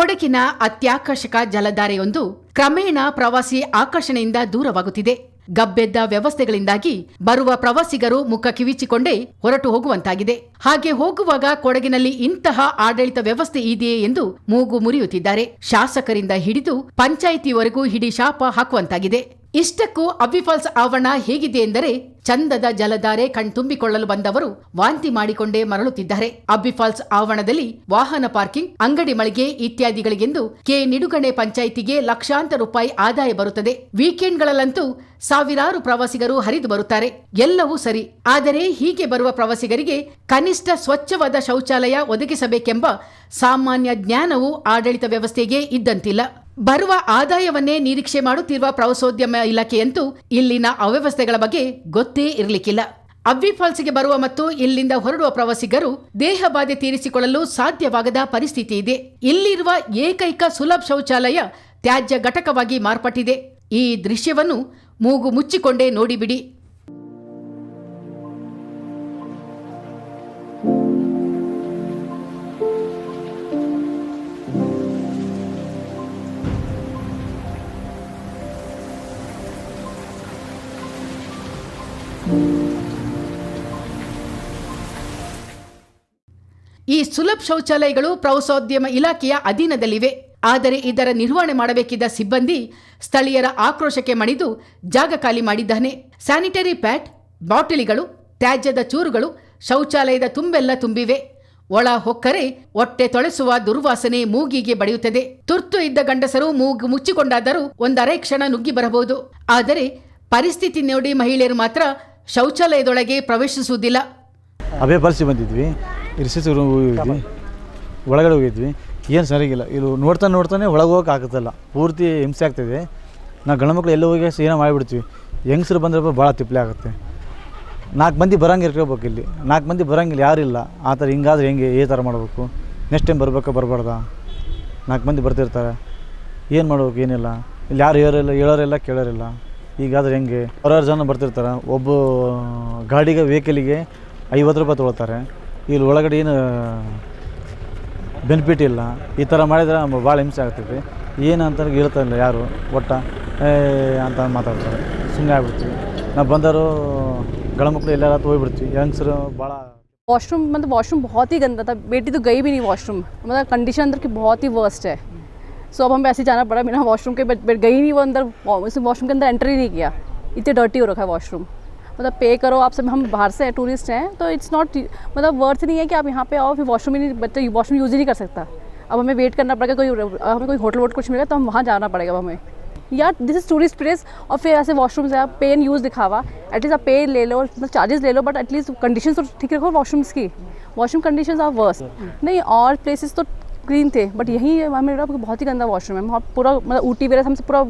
ಕೊಡಗಿನ ಅತ್ಯಾಕರ್ಷಕ ಜಲಧಾರೆಯೊಂದು ಕ್ರಮೇಣ ಪ್ರವಾಸಿ ಆಕರ್ಷಣೆಯಿಂದ ದೂರವಾಗುತ್ತಿದೆ. ಗಬ್ಬೆದ್ದ ವ್ಯವಸ್ಥೆಗಳಿಂದಾಗಿ ಬರುವ ಪ್ರವಾಸಿಗರು ಮುಖ ಕಿವಿಚಿಕೊಂಡೇ ಹೊರಟು ಹೋಗುವಂತಾಗಿದೆ. ಹಾಗೆ ಹೋಗುವಾಗ ಕೊಡಗಿನಲ್ಲಿ ಇಂತಹ ಆಡಳಿತ ವ್ಯವಸ್ಥೆ ಇದೆಯೇ ಎಂದು ಮೂಗು ಮುರಿಯುತ್ತಿದ್ದಾರೆ. ಶಾಸಕರಿಂದ ಹಿಡಿದು ಪಂಚಾಯಿತಿವರೆಗೂ ಹಿಡಿ ಶಾಪ ಹಾಕುವಂತಾಗಿದೆ. ಇಷ್ಟಕ್ಕೂ ಅಬ್ಬಿಫಾಲ್ಸ್ ಆವರಣ ಹೇಗಿದೆ ಎಂದರೆ ಚಂದದ ಜಲಧಾರೆ ಕಣ್ತುಂಬಿಕೊಳ್ಳಲು ಬಂದವರು ವಾಂತಿ ಮಾಡಿಕೊಂಡೇ ಮರಳುತ್ತಿದ್ದಾರೆ. ಅಬ್ಬಿಫಾಲ್ಸ್ ಆವರಣದಲ್ಲಿ ವಾಹನ ಪಾರ್ಕಿಂಗ್, ಅಂಗಡಿ ಮಳಿಗೆ ಇತ್ಯಾದಿಗಳಿಗೆಂದು ಕೆ ನಿಡುಗಣೆ ಪಂಚಾಯಿತಿಗೆ ಲಕ್ಷಾಂತರ ರೂಪಾಯಿ ಆದಾಯ ಬರುತ್ತದೆ. ವೀಕೆಂಡ್ಗಳಲ್ಲಂತೂ ಸಾವಿರಾರು ಪ್ರವಾಸಿಗರು ಹರಿದು ಬರುತ್ತಾರೆ. ಎಲ್ಲವೂ ಸರಿ. ಆದರೆ ಹೀಗೆ ಬರುವ ಪ್ರವಾಸಿಗರಿಗೆ ಕನಿಷ್ಠ ಸ್ವಚ್ಛವಾದ ಶೌಚಾಲಯ ಒದಗಿಸಬೇಕೆಂಬ ಸಾಮಾನ್ಯ ಜ್ಞಾನವು ಆಡಳಿತ ವ್ಯವಸ್ಥೆಗೆ ಇದ್ದಂತಿಲ್ಲ. ಬರುವ ಆದಾಯವನ್ನೇ ನಿರೀಕ್ಷೆ ಮಾಡುತ್ತಿರುವ ಪ್ರವಾಸೋದ್ಯಮ ಇಲಾಖೆಯಂತೂ ಇಲ್ಲಿನ ಅವ್ಯವಸ್ಥೆಗಳ ಬಗ್ಗೆ ಗೊತ್ತೇ ಇರಲಿಕ್ಕಿಲ್ಲ. ಅಬ್ಬಿ ಫಾಲ್ಸ್ಗೆ ಬರುವ ಮತ್ತು ಇಲ್ಲಿಂದ ಹೊರಡುವ ಪ್ರವಾಸಿಗರು ದೇಹ ಬಾಧೆ ತೀರಿಸಿಕೊಳ್ಳಲು ಸಾಧ್ಯವಾಗದ ಪರಿಸ್ಥಿತಿ ಇದೆ. ಇಲ್ಲಿರುವ ಏಕೈಕ ಸುಲಭ ಶೌಚಾಲಯ ತ್ಯಾಜ್ಯ ಘಟಕವಾಗಿ ಮಾರ್ಪಟ್ಟಿದೆ. ಈ ದೃಶ್ಯವನ್ನು ಮೂಗು ಮುಚ್ಚಿಕೊಂಡೇ ನೋಡಿಬಿಡಿ. ಈ ಸುಲಭ ಶೌಚಾಲಯಗಳು ಪ್ರವಾಸೋದ್ಯಮ ಇಲಾಖೆಯ ಅಧೀನದಲ್ಲಿವೆ. ಆದರೆ ಇದರ ನಿರ್ವಹಣೆ ಮಾಡಬೇಕಿದ್ದ ಸಿಬ್ಬಂದಿ ಸ್ಥಳೀಯರ ಆಕ್ರೋಶಕ್ಕೆ ಮಣಿದು ಜಾಗ ಖಾಲಿ ಮಾಡಿದ್ದಾನೆ. ಸ್ಯಾನಿಟರಿ ಪ್ಯಾಡ್, ಬಾಟಲಿಗಳು, ತ್ಯಾಜ್ಯದ ಚೂರುಗಳು, ಶೌಚಾಲಯದ ತುಂಬೆಲ್ಲ ತುಂಬಿವೆ. ಒಳ ಹೊಕ್ಕರೆ ಹೊಟ್ಟೆ ತೊಳೆಸುವ ದುರ್ವಾಸನೆ ಮೂಗಿಗೆ ಬಡಿಯುತ್ತದೆ. ತುರ್ತು ಇದ್ದ ಗಂಡಸರು ಮೂಗು ಮುಚ್ಚಿಕೊಂಡಾದರೂ ಒಂದರೆ ಕ್ಷಣ ನುಗ್ಗಿ ಬರಬಹುದು. ಆದರೆ ಪರಿಸ್ಥಿತಿ ನೋಡಿ ಮಹಿಳೆಯರು ಮಾತ್ರ ಶೌಚಾಲಯದೊಳಗೆ ಪ್ರವೇಶಿಸುವುದಿಲ್ಲ. ಬಂದಿದ್ವಿ. ರಿಸೆಪ್ಷನ್ ಹೋಗಿದ್ವಿ ಒಳಗಡೆ ಹೋಗಿದ್ವಿ. ಏನು ಸರಿಗಿಲ್ಲ. ಇದು ನೋಡ್ತಾ ನೋಡ್ತಾನೆ ಒಳಗೆ ಹೋಗಕ್ಕೆ ಆಗುತ್ತಲ್ಲ ಪೂರ್ತಿ ಹಿಂಸೆ ಆಗ್ತಿದೆ. ನಾ ಗಂಡು ಮಕ್ಳು ಎಲ್ಲ ಹೋಗಿ ಏನೋ ಮಾಡಿಬಿಡ್ತೀವಿ. ಹೆಂಗಸರು ಬಂದ್ರೆ ಭಾಳ ತಿಪ್ಪಲೆ ಆಗುತ್ತೆ. ನಾಲ್ಕು ಮಂದಿ ಬರಂಗೆ ಇರ್ಕೋಬೇಕು ಇಲ್ಲಿ. ನಾಲ್ಕು ಮಂದಿ ಬರಂಗಿಲ್ಲ ಯಾರಿಲ್ಲ ಆ ಥರ ಹಿಂಗಾದ್ರೆ ಹೆಂಗೆ, ಈ ಥರ ಮಾಡಬೇಕು. ನೆಕ್ಸ್ಟ್ ಟೈಮ್ ಬರ್ಬೇಕಾ, ಬರಬಾರ್ದಾ? ನಾಲ್ಕು ಮಂದಿ ಬರ್ತಿರ್ತಾರೆ. ಏನು ಮಾಡ್ಬೇಕು, ಏನಿಲ್ಲ. ಇಲ್ಲಿ ಯಾರು ಹೇಳೋರಿಲ್ಲ ಹೇಳೋರಿಲ್ಲ, ಕೇಳೋರಿಲ್ಲ. ಈಗಾದ್ರೆ ಹೆಂಗೆ? ಸಾವಿರಾರು ಜನ ಬರ್ತಿರ್ತಾರೆ. ಒಬ್ಬ ಗಾಡಿಗೆ ವೆಹಿಕಲಿಗೆ ಐವತ್ತು ರೂಪಾಯಿ ತೊಗೊಳ್ತಾರೆ. ಇಲ್ಲಿ ಒಳಗಡೆ ಏನು ಬೆನಿಫಿಟ್ ಇಲ್ಲ ಈ ಥರ ಮಾಡಿದ್ರೆ ಭಾಳ ಹಿಂಸೆ ಆಗ್ತೈತಿ ಏನು ಅಂತ ಹೇಳ್ತಾ ಇಲ್ಲ ಯಾರು ಒಟ್ಟ ಏ ಅಂತ ಮಾತಾಡ್ತಾರೆ ಸುಮ್ಮನೆ ಆಗ್ಬಿಡ್ತೀವಿ ನಾವು ಬಂದವರು ಗಂಡು ಮಕ್ಕಳು ಎಲ್ಲಾರ ಹೋಗ್ಬಿಡ್ತೀವಿ ಯಂಗ್ಸ್ರು ಭಾಳ वॉशरूम मतलब वॉशरूम बहुत ही गंदा था बेटी तो गई भी नहीं वॉशरूम मतलब कंडीशन अंदर की बहुत ही वर्स्ट है सो अब हमें ऐसे ही जाना पड़ा बिना वॉशरूम के बट बट गई नहीं वो अंदर उस वॉशरूम के अंदर एंटर ही नहीं किया इतने डर्टी हो रखा है वॉशरूम मतलब पे करो आप सब हम बाहर से हैं टूरिस्ट हैं तो इट्स नॉट मतलब वर्थ नहीं है कि आप यहाँ पे आओ फिर वॉशरूम ही नहीं बच्चा वॉशरूम यूज़ ही नहीं कर सकता। अब हमें वेट करना पड़ेगा कोई हमें कोई होटल वोट कुछ मिलेगा तो हम वहाँ जाना पड़ेगा हमें। यार दिस इज़ टूरिस्ट प्लेस और फिर ऐसे वॉशरूम से आप पे एंड यूज़ दिखावा एटलीस्ट आप पे ले लो मतलब चार्जेस ले लो बट एटलीस्ट कंडीशन तो ठीक रखो वॉशरूम्स की वॉशरूम कंडीशन आर वर्स नहीं और प्लेसेस तो क्लीन थे बट यही हमें लगा कि बहुत ही गंदा वॉशरूम है वहाँ पूरा मतलब ऊटी वगैरह से हमसे पूरा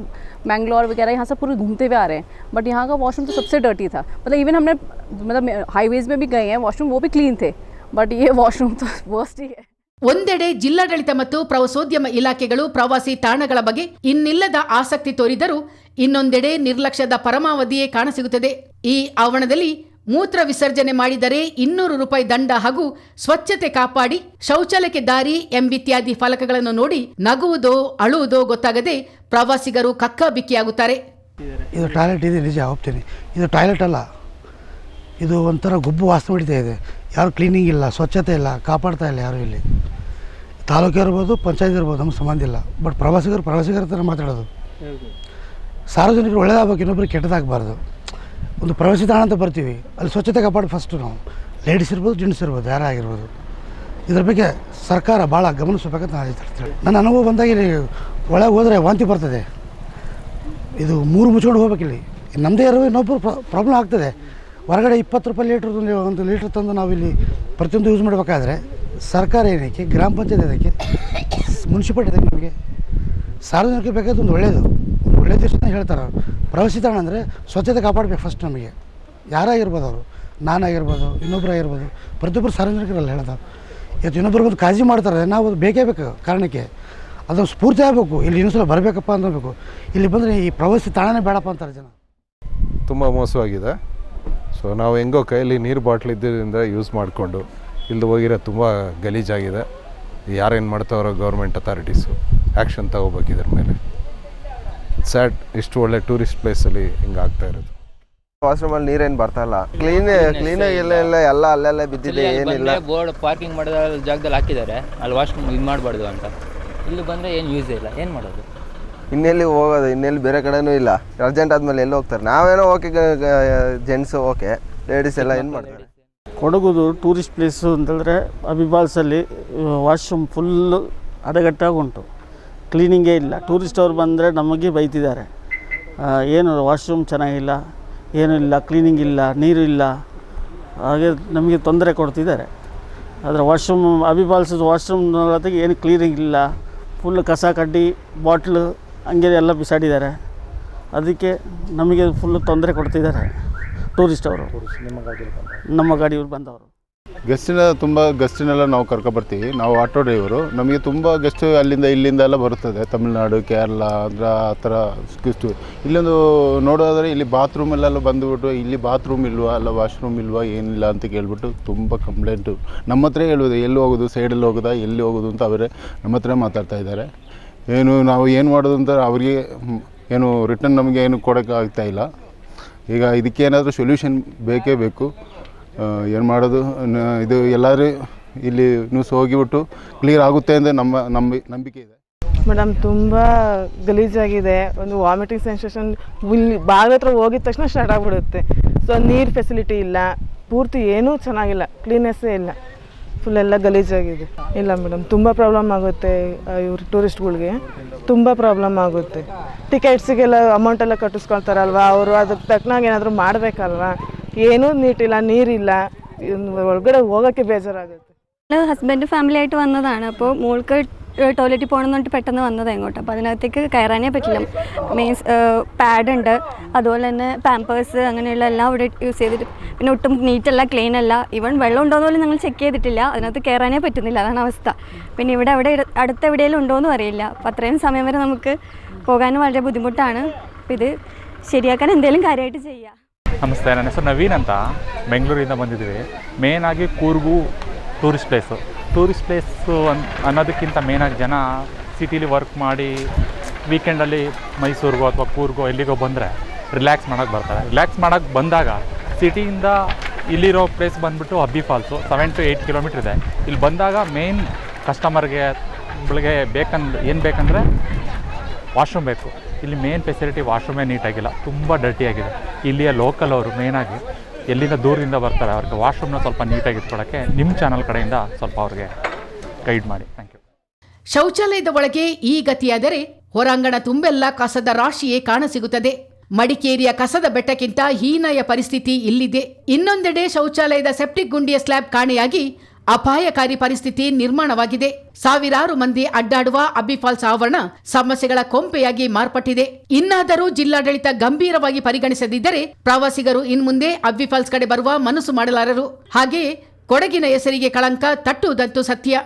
मैंगलोर वगैरह यहाँ से पूरे घूमते हुए आ रहे हैं बट यहाँ का वॉशरूम तो सबसे डर्टी था मतलब इवन हमने मतलब हाईवेज में भी गए हैं वॉशरूम वो भी क्लीन थे बट ये वॉशरूम तो वर्स्ट ही है ಒಂದೆಡೆ ಜಿಲ್ಲಾಡಳಿತ ಮತ್ತು ಪ್ರವಾಸೋದ್ಯಮ ಇಲಾಖೆಗಳು ಪ್ರವಾಸಿ ತಾಣಗಳ ಬಗ್ಗೆ ಇನ್ನಿಲ್ಲದ ಆಸಕ್ತಿ ತೋರಿದರೂ ಇನ್ನೊಂದೆಡೆ ನಿರ್ಲಕ್ಷ್ಯದ ಪರಮಾವಧಿಯೇ ಕಾಣಸಿಗುತ್ತದೆ ಈ ಆವರಣದಲ್ಲಿ ಮೂತ್ರ ವಿಸರ್ಜನೆ ಮಾಡಿದರೆ ಇನ್ನೂರು ರೂಪಾಯಿ ದಂಡ ಹಾಗೂ ಸ್ವಚ್ಛತೆ ಕಾಪಾಡಿ ಶೌಚಾಲಯಕ್ಕೆ ದಾರಿ ಎಂಬಿತ್ಯಾದಿ ಫಲಕಗಳನ್ನು ನೋಡಿ ನಗುವುದೋ ಅಳುವುದೋ ಗೊತ್ತಾಗದೆ ಪ್ರವಾಸಿಗರು ಕಕ್ಕ ಬಿಕ್ಕಿಯಾಗುತ್ತಾರೆ ಇದು ಟಾಯ್ಲೆಟ್ ಇದೆ ನಿಜ ಹೋಗ್ತೀನಿ ಇದು ಟಾಯ್ಲೆಟ್ ಅಲ್ಲ. ಇದು ಒಂಥರ ಗುಬ್ಬು ವಾಸನೆ ಹೊಡಿತಾ ಇದೆ. ಯಾರು ಕ್ಲೀನಿಂಗ್ ಇಲ್ಲ ಸ್ವಚ್ಛತೆ ಇಲ್ಲ ಕಾಪಾಡ್ತಾ ಇಲ್ಲ ಯಾರು ಇಲ್ಲಿ. ತಾಲೂಕು ಇರ್ಬೋದು ಪಂಚಾಯತ್ ಇರ್ಬೋದು ನಮ್ಗೆ ಸಂಬಂಧ ಇಲ್ಲ. ಬಟ್ ಪ್ರವಾಸಿಗರು ಪ್ರವಾಸಿಗರ ಥರ ಮಾತಾಡೋದು. ಸಾರ್ವಜನಿಕರು ಒಳ್ಳೇದಾಗಬೇಕು ಇನ್ನೊಬ್ರಿಗೆ ಕೆಟ್ಟದಾಗಬಾರ್ದು. ಒಂದು ಪ್ರವಾಸಿ ತಾಣ ಅಂತ ಬರ್ತೀವಿ. ಅಲ್ಲಿ ಸ್ವಚ್ಛತೆ ಕಾಪಾಡಿ ಫಸ್ಟು ನಾವು. ಲೇಡೀಸ್ ಇರ್ಬೋದು ಜೆಂಟ್ಸ್ ಇರ್ಬೋದು, ಯಾರೇ ಆಗಿರ್ಬೋದು. ಇದ್ರ ಬಗ್ಗೆ ಸರ್ಕಾರ ಭಾಳ ಗಮನಿಸಬೇಕಂತ ನಾನು ಹೇಳ್ತೀನಿ ನನ್ನ ಅನುಭವ ಬಂದಾಗ ಇಲ್ಲಿ ಒಳಗೆ ಹೋದರೆ ವಾಂತಿ ಬರ್ತದೆ. ಇದು ಮೂರು ಮುಚ್ಕೊಂಡು ಹೋಗ್ಬೇಕಿಲ್ಲಿ ನಮ್ಮದೇ ಇರೋ ಇನ್ನೊಬ್ಬರು ಪ್ರಾಬ್ಲಮ್ ಆಗ್ತದೆ. ಹೊರಗಡೆ ಇಪ್ಪತ್ತು ರೂಪಾಯಿ ಲೀಟ್ರ್ ಒಂದು ಲೀಟ್ರ್ ತಂದು ನಾವಿಲ್ಲಿ ಪ್ರತಿಯೊಂದು ಯೂಸ್ ಮಾಡಬೇಕಾದ್ರೆ ಸರ್ಕಾರ ಏನಕ್ಕೆ, ಗ್ರಾಮ ಪಂಚಾಯತ್ ಅದಕ್ಕೆ ಮುನ್ಸಿಪಾಲ್ಟಿ ಅದಕ್ಕೆ ನಮಗೆ ಸಾರ್ವಜನಿಕರಿಗೆ ಬೇಕಾದ ಒಂದು ಒಳ್ಳೆಯದು ಒಂದು ಒಳ್ಳೆಯ ದಿವಸ ಹೇಳ್ತಾರೆ. ಪ್ರವಾಸಿ ತಾಣ ಅಂದರೆ ಸ್ವಚ್ಛತೆ ಕಾಪಾಡಬೇಕು ಫಸ್ಟ್ ನಮಗೆ. ಯಾರಾಗಿರ್ಬೋದು ಅವರು? ನಾನಾಗಿರ್ಬೋದು ಇನ್ನೊಬ್ಬರಾಗಿರ್ಬೋದು ಪ್ರತಿಯೊಬ್ಬರು ಸಾರ್ವಜನಿಕರಲ್ಲ ಹೇಳ್ತಾರೆ ಇವತ್ತು ಇನ್ನೊಬ್ಬರು ಬಂದು ಕಾಳಜಿ ಮಾಡ್ತಾರೆ, ನಾವು ಅದು ಬೇಕೇ ಬೇಕು ಕಾರಣಕ್ಕೆ. ಅದು ಸ್ಫೂರ್ತಿ ಆಗಬೇಕು. ಇಲ್ಲಿ ಇನ್ನೊಂದ್ಸಲ ಬರಬೇಕಪ್ಪ ಅನ್ನಬೇಕು ಇಲ್ಲಿ ಬಂದರೆ ಈ ಪ್ರವಾಸಿ ತಾಣನೇ ಬೇಡಪ್ಪ ಅಂತಾರೆ ಜನ. ತುಂಬ ಮೋಸವಾಗಿದೆ. ಸೊ ನಾವು ಹೆಂಗೋ ಕೈಯಲ್ಲಿ ನೀರು ಬಾಟ್ಲ್ ಇದ್ದಿದ್ದರಿಂದ ಯೂಸ್ ಮಾಡಿಕೊಂಡು ಇಲ್ಲಿ ಹೋಗಿರೋ ತುಂಬ ಗಲೀಜಾಗಿದೆ. ಯಾರೇನು ಮಾಡ್ತಾವ್ರೋ ಗೌರ್ಮೆಂಟ್ ಅಥಾರಿಟೀಸು ಆ್ಯಕ್ಷನ್ ತಗೋಬೇಕು ಇದ್ರ ಮೇಲೆ. ಸ್ಯಾಡ್ ಇಷ್ಟು ಒಳ್ಳೆ ಟೂರಿಸ್ಟ್ ಪ್ಲೇಸಲ್ಲಿ ಹಿಂಗೆ ಆಗ್ತಾ ಇರೋದು. ವಾಶ್ರೂಮಲ್ಲಿ ನೀರೇನು ಬರ್ತಾ ಇಲ್ಲ. ಕ್ಲೀನ್ ಕ್ಲೀನಾಗಿ ಇಲ್ಲ ಎಲ್ಲ ಎಲ್ಲ ಅಲ್ಲೆಲ್ಲ ಬಿದ್ದಿದೆ ಏನಿಲ್ಲ. ಬೋರ್ಡ್ ಪಾರ್ಕಿಂಗ್ ಮಾಡಿದ ಜಾಗದಲ್ಲಿ ಹಾಕಿದ್ದಾರೆ. ಅಲ್ಲಿ ವಾಶ್ರೂಮ್ ಇದು ಮಾಡಬಾರ್ದು ಅಂತ. ಇಲ್ಲಿ ಬಂದರೆ ಏನು ಯೂಸೇ ಇಲ್ಲ. ಏನು ಮಾಡೋದು? ಇನ್ನೆಲ್ಲಿ ಹೋಗೋದು? ಇನ್ನೆಲ್ಲಿ ಬೇರೆ ಕಡೆನೂ ಇಲ್ಲ. ಅರ್ಜೆಂಟ್ ಆದ್ಮೇಲೆ ಎಲ್ಲಿ ಹೋಗ್ತಾರೆ? ನಾವೇನೋ ಓಕೆ ಜೆಂಟ್ಸ್ ಓಕೆ ಲೇಡೀಸ್ ಎಲ್ಲ ಏನು ಮಾಡ್ತಾರೆ? ಕೊಡಗುದು ಟೂರಿಸ್ಟ್ ಪ್ಲೇಸು ಅಂತಂದರೆ ಅಬಿಬಾಲ್ಸಲ್ಲಿ ವಾಶ್ರೂಮ್ ಫುಲ್ಲು ಅಡಗಟ್ಟಾಗಿ ಉಂಟು. ಕ್ಲೀನಿಂಗೇ ಇಲ್ಲ. ಟೂರಿಸ್ಟ್ ಅವ್ರು ಬಂದರೆ ನಮಗೆ ಬೈತಿದ್ದಾರೆ. ಏನು ವಾಶ್ರೂಮ್ ಚೆನ್ನಾಗಿಲ್ಲ ಏನೂ ಇಲ್ಲ ಕ್ಲೀನಿಂಗ್ ಇಲ್ಲ ನೀರು ಇಲ್ಲ. ಹಾಗೆ ನಮಗೆ ತೊಂದರೆ ಕೊಡ್ತಿದ್ದಾರೆ. ಆದರೆ ವಾಶ್ರೂಮ್ ಅಬಿಬಾಲ್ಸ್ ವಾಶ್ರೂಮ್ ಜೊತೆಗೆ ಏನು ಕ್ಲೀನಿಂಗ್ ಇಲ್ಲ. ಫುಲ್ ಕಸ ಕಡ್ಡಿ ಬಾಟ್ಲು ಹಂಗೆ ಎಲ್ಲ ಬಿಸಾಡಿದ್ದಾರೆ. ಅದಕ್ಕೆ ನಮಗೆ ಫುಲ್ಲು ತೊಂದರೆ ಕೊಡ್ತಿದ್ದಾರೆ. ಟೂರಿಸ್ಟ್ ಅವರು. ನಮ್ಮ ಗಾಡಿಯವ್ರು ಬಂದವರು. ಗೆಸ್ಟಿನ ತುಂಬ ಗೆಸ್ಟಿನೆಲ್ಲ ನಾವು ಕರ್ಕೊಬರ್ತೀವಿ. ನಾವು ಆಟೋ ಡ್ರೈವರು. ನಮಗೆ ತುಂಬ ಗೆಸ್ಟ್ ಅಲ್ಲಿಂದ ಇಲ್ಲಿಂದ ಎಲ್ಲ ಬರುತ್ತದೆ. ತಮಿಳುನಾಡು, ಕೇರಳ, ಆಂಧ್ರ, ಆ ಥರ ಗೆಸ್ಟು ಇಲ್ಲೊಂದು ನೋಡೋದಾದರೆ ಇಲ್ಲಿ ಬಾತ್ರೂಮಲ್ಲೆಲ್ಲ ಬಂದುಬಿಟ್ಟು ಇಲ್ಲಿ ಬಾತ್ರೂಮ್ ಇಲ್ವಾ, ಅಲ್ಲ ವಾಶ್ರೂಮ್ ಇಲ್ವಾ, ಏನಿಲ್ಲ ಅಂತ ಕೇಳಿಬಿಟ್ಟು ತುಂಬ ಕಂಪ್ಲೇಂಟು ನಮ್ಮ ಹತ್ರ ಹೇಳೋದು ಎಲ್ಲಿ ಹೋಗೋದು ಸೈಡಲ್ಲಿ ಹೋಗೋದಾ, ಎಲ್ಲಿ ಹೋಗೋದು ಅಂತ ಅವರೇ ನಮ್ಮ ಹತ್ರ ಮಾತಾಡ್ತಾ ಇದ್ದಾರೆ. ಏನು ನಾವು ಏನು ಮಾಡೋದು ಅಂತ ಅವರಿಗೆ ಏನು ರಿಟರ್ನ್ ನಮಗೆ ಏನು ಕೊಡೋಕ್ಕಾಗ್ತಾ ಇಲ್ಲ. ಈಗ ಇದಕ್ಕೇನಾದರೂ ಸೊಲ್ಯೂಷನ್ ಬೇಕೇ ಬೇಕು. ಏನು ಮಾಡೋದು? ಇದು ಎಲ್ಲರೂ ಇಲ್ಲಿ ನ್ಯೂಸ್ ಹೋಗಿಬಿಟ್ಟು ಕ್ಲಿಯರ್ ಆಗುತ್ತೆ ಅಂತ ನಮ್ಮ ನಂಬಿ, ನಂಬಿಕೆ ಇದೆ. ಮೇಡಮ್ ತುಂಬ ಗಲೀಜಾಗಿದೆ. ಒಂದು ವಾಮಿಟಿಂಗ್ ಸೆನ್ಸೇಷನ್ ಇಲ್ಲಿ ಬಾಗಿಲ ಹತ್ರ ಹೋಗಿದ ತಕ್ಷಣ ಸ್ಟಾರ್ಟ್ ಆಗಿಬಿಡುತ್ತೆ. ಸೊ ನೀರು ಫೆಸಿಲಿಟಿ ಇಲ್ಲ. ಪೂರ್ತಿ ಏನೂ ಚೆನ್ನಾಗಿಲ್ಲ. ಕ್ಲೀನೆಸ್ಸೇ ಇಲ್ಲ. ಫುಲ್ ಎಲ್ಲ ಗಲೀಜಾಗಿದೆ. ಇಲ್ಲ ಮೇಡಮ್ ತುಂಬ ಪ್ರಾಬ್ಲಮ್ ಆಗುತ್ತೆ ಇವ್ರು ಟೂರಿಸ್ಟ್ಗಳಿಗೆ ತುಂಬ ಪ್ರಾಬ್ಲಮ್ ಆಗುತ್ತೆ. ಟಿಕೆಟ್ಸಿಗೆಲ್ಲ ಅಮೌಂಟೆಲ್ಲ ಕಟ್ಟಿಸ್ಕೊಳ್ತಾರಲ್ವ? ಅವರು ಅದಕ್ಕೆ ತಕ್ಕನಾಗ ಏನಾದರೂ ಮಾಡಬೇಕಲ್ವಾ? ಏನೂ ನೀಟಿಲ್ಲ ನೀರಿಲ್ಲ ಒಳಗಡೆ ಹೋಗೋಕ್ಕೆ ಬೇಜಾರಾಗುತ್ತೆ. ഞങ്ങൾ ഹസ്ബൻഡ് ഫാമിലി ആയിട്ട് വന്നതാണ്. അപ്പോൾ മോൾക്ക് ടോയ്ലറ്റിൽ പോകണമെന്ന് പറഞ്ഞിട്ട് പെട്ടെന്ന് വന്നത് ഇങ്ങോട്ട്. അപ്പോൾ അതിനകത്തേക്ക് കയറാനേ പറ്റില്ല. മീൻസ് പാഡുണ്ട് അതുപോലെ തന്നെ പാമ്പേഴ്സ് അങ്ങനെയുള്ള എല്ലാം അവിടെ യൂസ് ചെയ്തിട്ട് പിന്നെ ഒട്ടും നീറ്റല്ല ക്ലീൻ അല്ല. ഇവൺ വെള്ളം ഉണ്ടോ എന്ന് പോലും ഞങ്ങൾ ചെക്ക് ചെയ്തിട്ടില്ല. അതിനകത്ത് കയറാനേ പറ്റുന്നില്ല. അതാണ് അവസ്ഥ. പിന്നെ ഇവിടെ അവിടെ അടുത്ത് എവിടെയെങ്കിലും ഉണ്ടോ ഉണ്ടോയെന്നും അറിയില്ല. അപ്പോൾ അത്രയും സമയം വരെ നമുക്ക് പോകാനും വളരെ ബുദ്ധിമുട്ടാണ്. അപ്പോൾ ഇത് ശരിയാക്കാൻ എന്തെങ്കിലും കാര്യമായിട്ട് ചെയ്യുക ನಮಸ್ತೆ, ನನ್ನ ಹೆಸರು ನವೀನ್ ಅಂತ. ಬೆಂಗಳೂರಿಂದ ಬಂದಿದ್ದೀವಿ. ಮೇಯ್ನಾಗಿ Coorg tourist place tourist place ಅನ್, ಅನ್ನೋದಕ್ಕಿಂತ ಮೇಯ್ನಾಗಿ ಜನ ಸಿಟೀಲಿ ವರ್ಕ್ ಮಾಡಿ ವೀಕೆಂಡಲ್ಲಿ ಮೈಸೂರಿಗೋ ಅಥವಾ ಕೂರ್ಗೋ ಎಲ್ಲಿಗೋ ಬಂದರೆ ರಿಲ್ಯಾಕ್ಸ್ ಮಾಡೋಕ್ಕೆ ಬರ್ತಾರೆ. ರಿಲ್ಯಾಕ್ಸ್ ಮಾಡೋಕ್ಕೆ ಬಂದಾಗ ಸಿಟಿಯಿಂದ ಇಲ್ಲಿರೋ ಪ್ಲೇಸ್ ಬಂದುಬಿಟ್ಟು Abbey falls seven to eight kilometre ಇದೆ. ಇಲ್ಲಿ ಬಂದಾಗ ಮೇಯ್ನ್ ಕಸ್ಟಮರ್ಗೆ ಬೆಳಗ್ಗೆ ಬೇಕಂದ್ರೆ ಏನು ಬೇಕಂದರೆ ವಾಶ್ರೂಮ್ ಬೇಕು. ಇಲ್ಲಿ ಮೇನ್ ಫೆಸಿಲಿಟಿ ವಾಶ್ರೂಮೇ ನೀಟಾಗಿಲ್ಲ ತುಂಬ ಡರ್ಟಿಯಾಗಿದೆ ಇಲ್ಲಿಯ ಲೋಕಲ್ ಅವರು ಮೇನಾಗಿ ಎಲ್ಲಿಂದ ದೂರದಿಂದ ಬರ್ತಾರೆ, ಅವ್ರಿಗೆ ವಾಶ್ರೂಮ್ನ ಸ್ವಲ್ಪ ನೀಟಾಗಿ ಇಟ್ಕೊಳ್ಳೋಕ್ಕೆ ನಿಮ್ಮ ಚಾನಲ್ ಕಡೆಯಿಂದ ಸ್ವಲ್ಪ ಅವ್ರಿಗೆ ಗೈಡ್ ಮಾಡಿ. ಥ್ಯಾಂಕ್ ಯು ಶೌಚಾಲಯದ ಒಳಗೆ ಈ ಗತಿಯಾದರೆ ಹೊರಾಂಗಣ ತುಂಬೆಲ್ಲ ಕಸದ ರಾಶಿಯೇ ಕಾಣಸಿಗುತ್ತದೆ. ಮಡಿಕೇರಿಯ ಕಸದ ಬೆಟ್ಟಕ್ಕಿಂತ ಹೀನಾಯ ಪರಿಸ್ಥಿತಿ ಇಲ್ಲಿದೆ. ಇನ್ನೊಂದೆಡೆ ಶೌಚಾಲಯದ ಸೆಪ್ಟಿಕ್ ಗುಂಡಿಯ ಸ್ಲ್ಯಾಬ್ ಕಾಣೆಯಾಗಿ ಅಪಾಯಕಾರಿ ಪರಿಸ್ಥಿತಿ ನಿರ್ಮಾಣವಾಗಿದೆ. ಸಾವಿರಾರು ಮಂದಿ ಅಡ್ಡಾಡುವ ಅಬ್ಬಿಫಾಲ್ಸ್ ಆವರಣ ಸಮಸ್ಯೆಗಳ ಕೊಂಪೆಯಾಗಿ ಮಾರ್ಪಟ್ಟಿದೆ. ಇನ್ನಾದರೂ ಜಿಲ್ಲಾಡಳಿತ ಗಂಭೀರವಾಗಿ ಪರಿಗಣಿಸದಿದ್ದರೆ ಪ್ರವಾಸಿಗರು ಇನ್ಮುಂದೆ ಅಬ್ಬಿಫಾಲ್ಸ್ ಕಡೆ ಬರುವ ಮನಸ್ಸು ಮಾಡಲಾರರು. ಹಾಗೆಯೇ ಕೊಡಗಿನ ಹೆಸರಿಗೆ ಕಳಂಕ ತಟ್ಟುವುದಂತೂ ಸತ್ಯ.